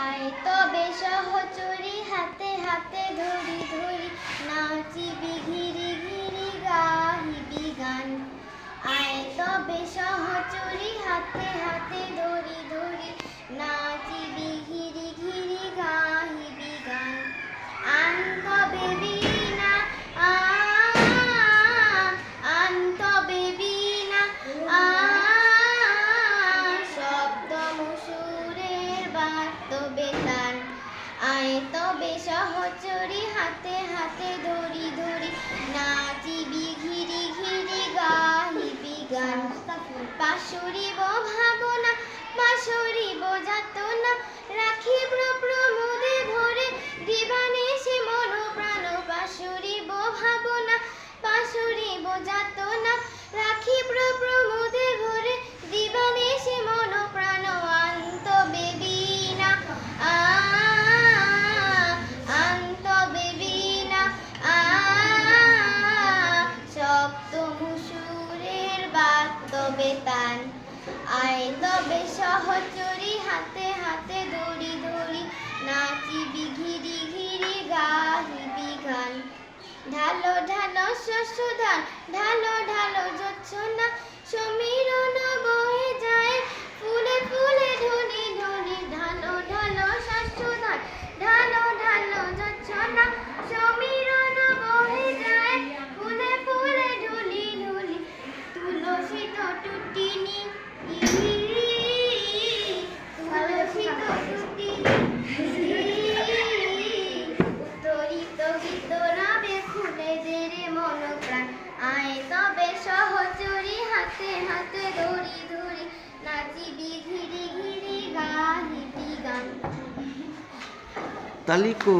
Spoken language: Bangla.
আয় তবে সহচরি হাতে হাতে ধরি ধরি নাচি ঘিরি বাদ্য বেতান আয়, তবে সহচরি হাতে হাতে ধরি ধরি। নাচিবি ঘিরি ঘিরি, গাহিবি গান। পাশুরিব ভাবনা বাদ্য বেতান আয় তবে সহচরি হাতে হাতে দড়ি দড়ি নাচিবি ঘিরি ঘিরি গাহিবি গান ঢালো ঢালো শস্য ধান ঢালো ঢালো যচ্ছ না বয়ে తల్లికు